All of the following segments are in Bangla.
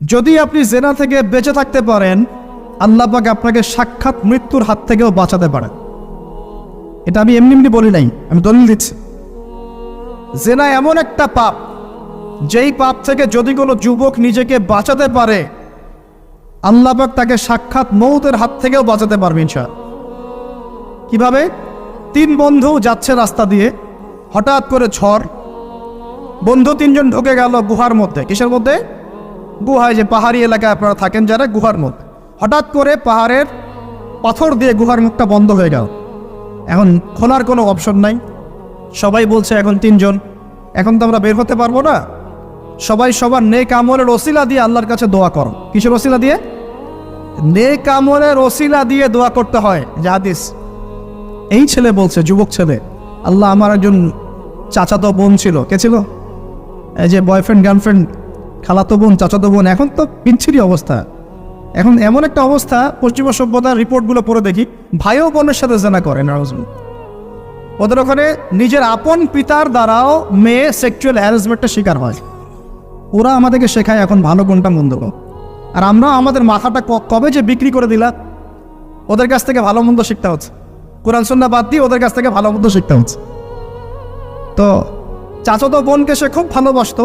যদি আপনি জেনা থেকে বেঁচে থাকতে পারেন, আল্লাহ পাক আপনাকে সাক্ষাৎ মৃত্যুর হাত থেকেও বাঁচাতে পারেন। এটা আমি এমনি এমনি বলি নাই, আমি দলিল দিচ্ছি। জেনা এমন একটা পাপ, যেই পাপ থেকে যদি কোনো যুবক নিজেকে বাঁচাতে পারে, আল্লাহ পাক তাকে সাক্ষাৎ মৌতের হাত থেকেও বাঁচাতে পারবে ইনশা কীভাবে? তিন বন্ধু যাচ্ছে রাস্তা দিয়ে, হঠাৎ করে ঝড়, বন্ধু তিনজন ঢুকে গেল গুহার মধ্যে। কিসের মধ্যে? গুহায় যে পাহাড়ি এলাকায় আপনারা থাকেন, যারা গুহার মুখ। হঠাৎ করে পাহাড়ের পাথর দিয়ে গুহার মুখটা বন্ধ হয়ে গেল। এখন খোলার কোনো অপশন নাই। সবাই বলছে, এখন তিনজন। এখন তো আমরা বের হতে পারব না। সবাই সবার নেক আমলের ওসিলা দিয়ে আল্লাহর কাছে দোয়া করো। কিসের ওসিলা দিয়ে? নেক আমলের ওসিলা দিয়ে দোয়া করতে হয়। যে হাদিস, এই ছেলে বলছে, যুবক ছেলে, আল্লাহ আমার একজন চাচাতো বোন ছিল। কে ছিল? এই যে বয়ফ্রেন্ড গার্লফ্রেন্ড খালাতো বোন, চাচাতো বোন, এখন তো বিচ্ছিরি অবস্থা। এখন এমন একটা অবস্থা, পশ্চিমা সভ্যতার রিপোর্টগুলো পড়ে দেখি, ভাইও বোনের সাথে জানা করে নারাজুল ওদের ওখানে নিজের আপন পিতার দ্বারাও মেয়ে সেক্সুয়াল হ্যারাসমেন্টের শিকার হয়। ওরা আমাদেরকে শেখায় এখন ভালো কোনটা মন্দ। আর আমরা আমাদের মাথাটা কবে যে বিক্রি করে দিলা, ওদের কাছ থেকে ভালো মন্দ শিখতে হচ্ছে। কোরআন সন্না বাদ দিয়ে ওদের কাছ থেকে ভালো মন্দ শিখতে হচ্ছে। তো চাচাতো বোনকে সে খুব ভালোবাসতো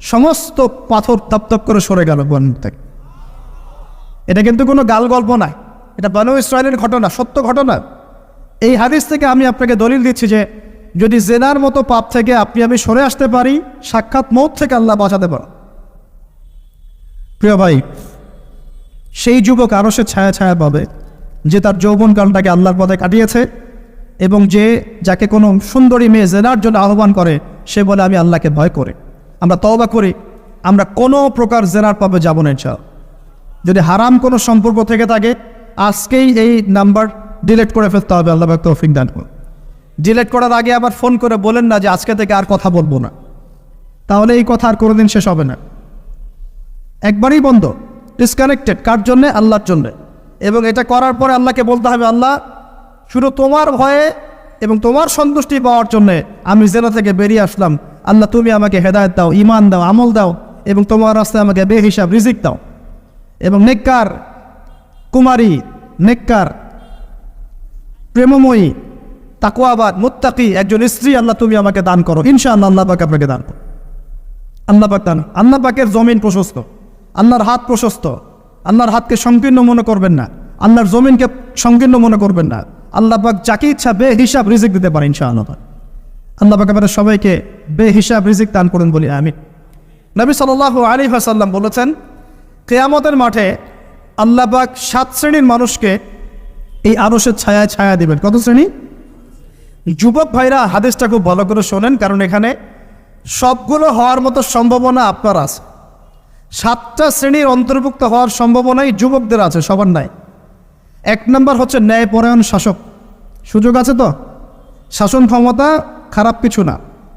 সমস্ত পাথর তপ করে সরে গেল মুখ থেকে। এটা কিন্তু কোনো গাল গল্প নয় এটা বানু ইসরায়েলের ঘটনা, সত্য ঘটনা। এই হাদিস থেকে আমি আপনাকে দলিল দিচ্ছি যে, যদি জেনার মতো পাপ থেকে আপনি আমি সরে আসতে পারি, সাক্ষাৎ মৌত থেকে আল্লাহ বাঁচাতে পারো প্রিয় ভাই, সেই যুবক আরও সে ছায়া ছায়া পাবে, যে তার যৌবনকালটাকে আল্লাহর পথে কাটিয়েছে এবং যে যাকে কোনো সুন্দরী মেয়ে জেনার জন্য আহ্বান করে, সে বলে, আমি আল্লাহকে ভয় করে। আমরা তওবা করি, আমরা কোনো প্রকার জেনার পাবে যাব না ইনশাল যদি হারাম কোনো সম্পর্ক থেকে থাকে, আজকেই এই নাম্বার ডিলেট করে ফেলতে হবে, আল্লাহ তৌফিক দান করুন। ডিলিট করার আগে আবার ফোন করে বলেন না যে আজকে থেকে আর কথা বলব না। তাহলে এই কথা আর কোনোদিন শেষ হবে না। একবারই বন্ধ ডিসকানেক্টেড কার জন্যে? আল্লাহর জন্যে। এবং এটা করার পরে আল্লাহকে বলতে হবে, আল্লাহ, শুধু তোমার ভয়ে এবং তোমার সন্তুষ্টি পাওয়ার জন্যে আমি জেলা থেকে বেরিয়ে আসলাম আল্লাহ তুমি আমাকে হেদায়ত দাও ইমান দাও, আমল দাও এবং তোমার রাস্তায় আমাকে বেহিসাব, রিজিক দাও। এবং নেককার কুমারী, নেককার প্রেমময়ী তাকুয়াবাদ মুত্তাকি একজন স্ত্রী আল্লাহ তুমি আমাকে দান করো। ইনশাআল্লাহ আল্লাহ পাক আপনাকে দান করো। আল্লাহ পাক দান। আল্লাহ পাকের জমিন প্রশস্ত। আল্লাহর হাত প্রশস্ত। আল্লাহর হাতকে সংকীর্ণ মনে করবেন না। আল্লাহর জমিনকে সংকীর্ণ মনে করবেন না। আল্লাহ পাক যাকে ইচ্ছা বে হিসাব রিজিক দিতে পারে ইনশাআল্লাহ। আল্লাহ পাক আমাদের সবাইকে বে হিসাব রিজিক দান করুন বলি আমি নবী সাল্লাহ আলী হাসাল্লাম বলেছেন, কেয়ামতের মাঠে আল্লাপাক সাত শ্রেণির মানুষকে এই আরসের ছায়া ছায়া দিবেন। কত শ্রেণি? যুবক ভাইরা, হাদিসটা খুব ভালো করে শোনেন, কারণ এখানে সবগুলো হওয়ার মতো সম্ভাবনা আপনার আছে। সাতটা শ্রেণির অন্তর্ভুক্ত হওয়ার সম্ভাবনাই যুবকদের আছে, সবার নাই। এক নম্বর হচ্ছে ন্যায়পরায়ণ শাসক। সুযোগ আছে তো? শাসন ক্ষমতা খারাপ কিছু না।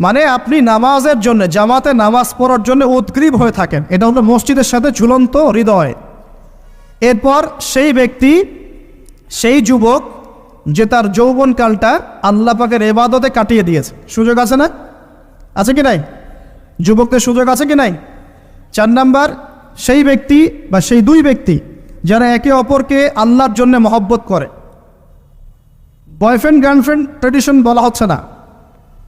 মানে আপনি নামাজের জন্য, জামাতে নামাজ পড়ার জন্য উদ্গ্রীব হয়ে থাকেন। এটা হলো মসজিদের সাথে ঝুলন্ত হৃদয়। এরপর সেই ব্যক্তি, সেই যুবক, যে তার যৌবনকালটা আল্লাহ এবাদতে কাটিয়ে দিয়েছে। সুযোগ আছে না? আছে কি নাই? যুবকদের সুযোগ আছে কি নাই? চার নাম্বার, সেই ব্যক্তি বা সেই দুই ব্যক্তি যারা একে অপরকে আল্লাহর জন্য মহব্বত করে। বয়ফ্রেন্ড, গার্লফ্রেন্ড ট্রেডিশন বলা হচ্ছে না।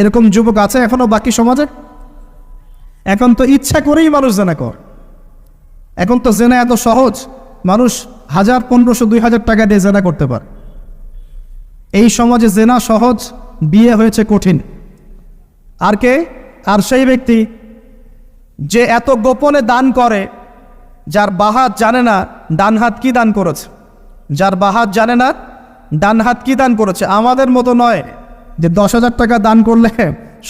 এরকম যুবক আছে এখনও বাকি সমাজে? এখন তো ইচ্ছা করেই মানুষ জেনা কর। এখন তো জেনা এত সহজ, মানুষ হাজার, পনেরোশো, দুই হাজার টাকা দিয়ে জেনা করতে পারে। এই সমাজে জেনা সহজ, বিয়ে হয়েছে কঠিন। আর কে? আর সেই ব্যক্তি যে এত গোপনে দান করে, যার বাহাত জানে না ডান হাত কি দান করেছে। যার বাহাত জানে না ডান হাত কি দান করেছে। আমাদের মতো নয়। যে দশ হাজার টাকা দান করলে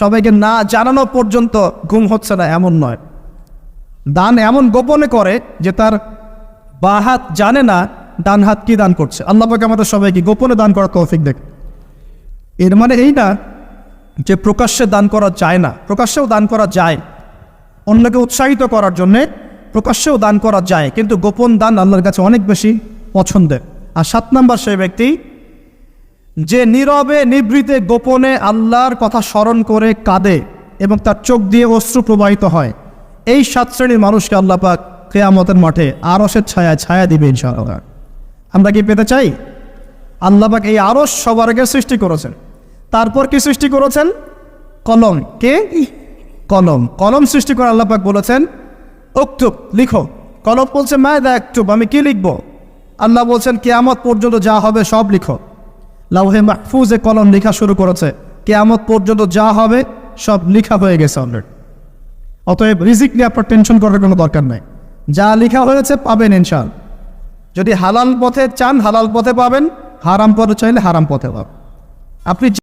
সবাইকে না জানানো পর্যন্ত ঘুম হচ্ছে না, এমন নয়। দান এমন গোপনে করে যে তার বাঁ হাত জানে না ডান হাত কি দান করছে। আল্লাহ পাকে আমাদের সবাইকে গোপনে দান করার তৌফিক দেখ। এর মানে এই না যে প্রকাশ্যে দান করা যায় না, প্রকাশ্যেও দান করা যায়। অন্যকে উৎসাহিত করার জন্যে প্রকাশ্যেও দান করা যায়, কিন্তু গোপন দান আল্লাহর কাছে অনেক বেশি পছন্দের। আর সাত নাম্বার সেই ব্যক্তি যে নীরবে নিবৃতে গোপনে আল্লাহর কথা স্মরণ করে কাঁদে এবং তার চোখ দিয়ে অশ্রু প্রবাহিত হয়, এই সাত শ্রেণির মানুষকে আল্লাহ পাক কেয়ামতের মাঠে আরসের ছায়া ছায়া দিবে ইনশাআল্লাহ। আমরা কি পেতে চাই? আল্লাহ পাক এই আরস সবার আগে সৃষ্টি করেছেন। তারপর কি সৃষ্টি করেছেন? কলম। কে? কলম। কলম সৃষ্টি করে আল্লাহ পাক বলেছেন উক্তুব লিখো। কলম বলছে মায় দা একটুব আমি কি লিখব? আল্লাহ বলছেন, কেয়ামত পর্যন্ত যা হবে সব লিখো। লাউহে মাহফুজে কলম লেখা শুরু করেছে। কেয়ামত পর্যন্ত যা হবে, সব লেখা হয়ে গেছে অলরেডি অতএব রিজিক নিয়ে আপনার টেনশন করার কোনো দরকার নাই। যা লেখা হয়েছে পাবেন ইনশাল যদি হালাল পথে চান, হালাল পথে পাবেন, হারাম পথে চাইলে হারাম পথে পাবেন। আপনি